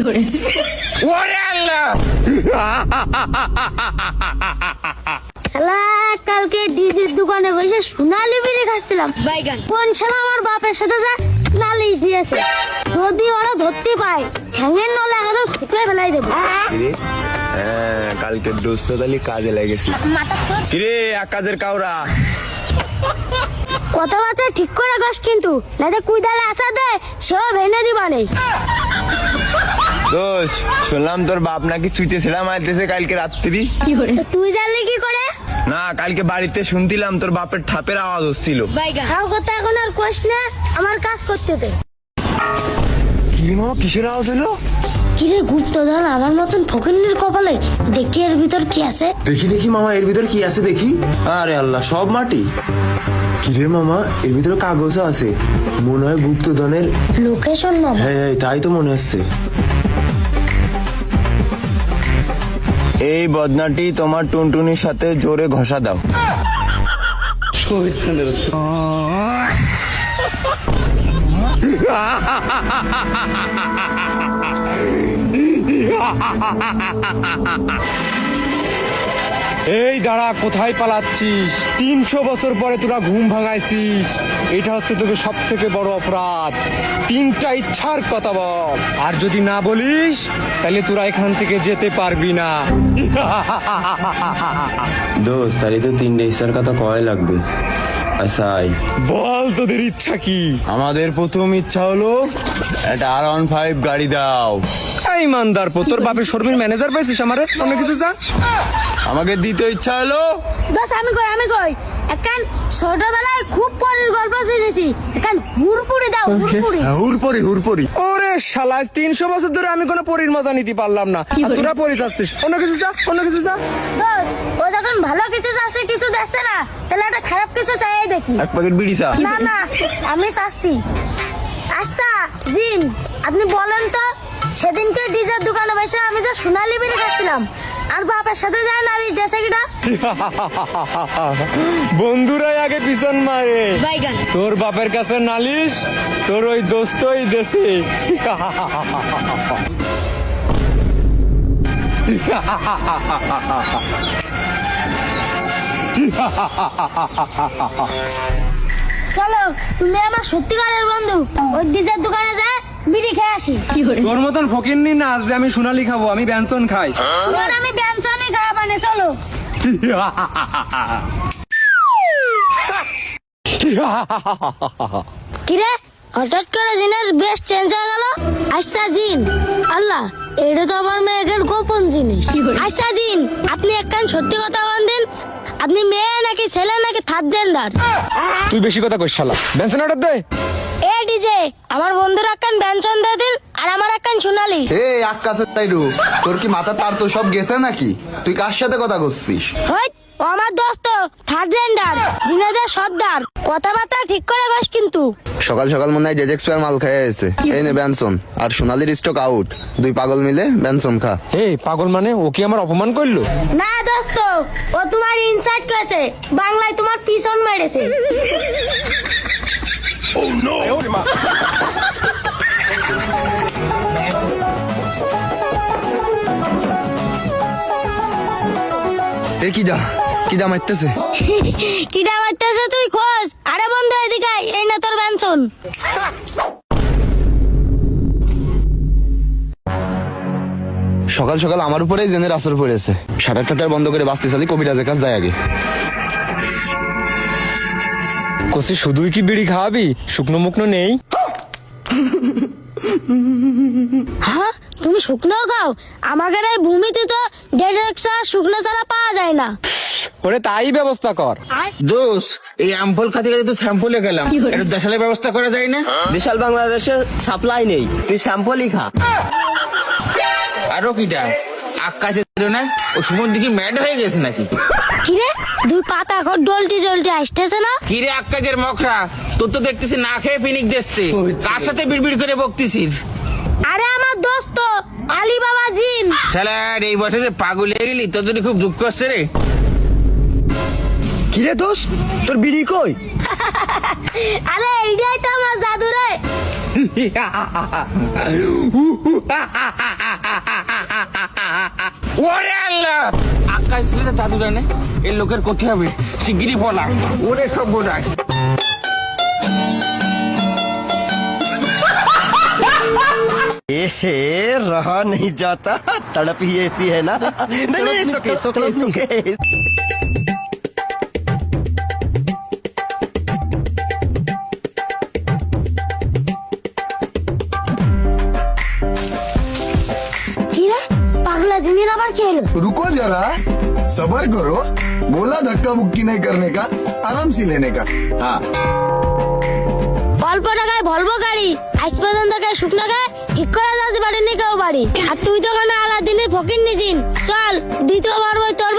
ওরে আল্লাহ! শালা কালকে ডিজির দোকানে বসে সোনালি বিড়ি খাচ্ছিলাম। বাইগান। কোন শালা আমার বাপের সাথে যা নালিশ দিয়েছে? যদি ওরা ধরতে পায় ঠ্যাঙের নলে একদম শুকিয়ে ফেলাই দেবো। হ্যাঁ কালকে দোস্ত তালি কাজে লেগেছি। কিরে এক কাজের কাউরা কথাবার্তা ঠিক করে গাছ কিন্তু নাতে কুইদালে আসা দে সেও ভেঙে দিবানে। দোষ শুনলাম তোর বাপ নাকি চুইতেছিলাম আইতেছে কালকে রাত্রি। তুই জানলি কি করে? না কালকে বাড়িতে শুনতিলাম তোর বাপের ঠাপের আওয়াজ হচ্ছিল। কথা এখন আর কোশ না আমার কাজ করতে দে। কি মামা কিসের আওয়াজ হলো? কিরে গুপ্তধন আমার মতন ফকিনের কপালে? দেখি এর ভিতর কি আছে। দেখি দেখি মামা এর ভিতর কি আছে দেখি। আরে আল্লাহ সব মাটি। কিরে মামা এর ভিতরে কাগজও আছে। মনে হয় গুপ্তধনের লোকেশন মামা। হ্যাঁ হ্যাঁ তাই তো মনে হচ্ছে এই বদনাটি তোমার টুনটুনির সাথে জোরে ঘষা দাও। এই দাঁড়া কোথায় পালাচ্ছিস? তিনশো বছর পরে তোরা ঘুম ভাঙাইছিস। এটা হচ্ছে তোকে সব থেকে বড় অপরাধ। তিনটা ইচ্ছার কথা বল। আর যদি না বলিস তাহলে তোরা এখান থেকে যেতে পারবি না। দোস্ত তারই তো তিনটে ইচ্ছার কথা কয় লাগবে। আচ্ছা আই। বল তোদের ইচ্ছা কি? আমাদের প্রথম ইচ্ছা হলো একটা আর ওয়ান ফাইভ গাড়ি দাও। এই মানদার পো তোর বাপের শর্মির ম্যানেজার পাইছিস আমারে? অন্য কিছু যা আমাকে দিতে ইচ্ছা হলো? দোষ আমি কই আমি কই? একান ছোটবেলায় খুব পরের গল্প শুনেছি। একান হুড়পুরি দাও হুড়পুরি হুরপরি হুরপরি ওরে শালা তিনশো বছর ধরে আমি কোনো পরির মজা নিতে পারলাম না। আর তোরা পরি চাচ্ছিস। অন্য কিছু যা অন্য কিছু যা দোষ ও যখন ভালো কিছু চাচ্ছে কিছু দেখছে না তাহলে একটা খারাপ কিছু চাই দেখি। এক প্যাকেট বিড়ি চা। না না আমি চাচ্ছি। আচ্ছা জিন আপনি বলেন তো সেদিনকে ডিজের দোকানে বসে আমি যে সোনালি বিড়ি খাচ্ছিলাম আর বাপের সাথে যায় নারী ডেসে কিটা বন্ধুরাই আগে পিছন মারে। বাইগান তোর বাপের কাছে নালিশ তোর ওই দোস্তই দেশে। চলো তুমি আমার সত্যিকারের বন্ধু। ওই ডিজের দোকানে বিড়ি খেয়ে আসি। তোর মতন ফকিরনি না যে আমি সোনালি খাব আমি ব্যঞ্জন খাই। আমি ব্যঞ্জনই খাওয়া মানে চলো। কিরে হঠাৎ করে জিনের বেশ চেঞ্জ হয়ে গেল? আচ্ছা জিন। আল্লাহ এটা তো আমার মেয়েদের গোপন জিনিস। আচ্ছা জিন আপনি একখান সত্যি কথা বলেন আপনি মেয়ে নাকি ছেলে নাকি থার্ড জেন্ডার? তুই বেশি কথা কইস শালা। ব্যঞ্জন অর্ডার দে। ডিজে আমার বন্ধুর একখান ব্যঞ্জন দিয়ে দিন আর আমার একখান সোনালি। এই আকাশের তাইরু তোর কি মাথা তার তো সব গেছে নাকি? তুই কার সাথে কথা করছিস? হই ও আমার দোস্ত থার্ড জেন্ডার জিনেদের সর্দার। কথাবার্তা ঠিক করে গেছ কিন্তু। সকাল সকাল মনে হয় জেজেক্স মাল খেয়ে এসেছে। এই নে ব্যানসন আর সোনালির স্টক আউট দুই পাগল মিলে ব্যানসন খা। এই পাগল মানে ও কি আমার অপমান করল? না দোস্ত ও তোমার ইনসাইড করেছে বাংলায় তোমার পিছন মেরেছে। এ কি যা কি যা মারতেছে? কিডা মারতেছে তুই খোঁজ? আরে বন্ধু এদিকে আয়, এই না তোর বেঞ্চন। সকাল সকাল আমার উপরেই জেনের আসর পড়েছে সাঁতার টাতার বন্ধ করে বাঁচতে চালি কবিরাজের কাছে যায় আগে। কষি শুধুই কি বিড়ি খাওয়াবি? শুকনো মুকনো নেই? হ্যাঁ তুমি শুকনো খাও? আমাদের এই ভূমিতে তো দেড় শুকনো ছাড়া পাওয়া যায় না। ওরে তাই ব্যবস্থা কর। দোষ এই অ্যাম্পল খাতে গেলে তো স্যাম্পলে গেলাম। দেশালের ব্যবস্থা করা যায় না? বিশাল বাংলাদেশে সাপ্লাই নেই। তুই স্যাম্পলই খা। আরও কিটা? আকাশে ছিল না ও সুমন দিকে ম্যাড হয়ে গেছে নাকি? কিরে? দুই পাতা ঘর ডলটি ডলটি আসতেছে না? কিরে আকাশের মখরা? তোর তো দেখতেছি না খেয়ে ফিনিক দিচ্ছে। কার সাথে বিড়বিড় করে বকতিছিস? আরে আমার দোস্ত আলী বাবা জিন স্যালার এই বছরে পাগল হয়ে গেলি তোর যদি খুব দুঃখ হচ্ছে রে। কিরে দোষ? তোর বিড়ি কই? আরে এইটাই তো আমার জাদু রে। আকাশ ছিল জাদু জানে এই লোকের করতে হবে শিগগিরই বলা ওরে সব বোঝায় ए रहा नहीं जाता तड़प ही ऐसी है ना नहीं नहीं सुके सुके सुके আবার কি হলো रुको जरा सबर करो बोला धक्का मुक्की नहीं करने का आराम से लेने का हाँ অল্প টাকায় ভলভো গাড়ি আজ পর্যন্ত গায়ে শুকনো গায়ে ঠিক করে যেতে পারেনি কেউ বাড়ি আর তুই তো কেন আলাদিনের ফকির নিছিন চল দ্বিতীয়বার ওই তোর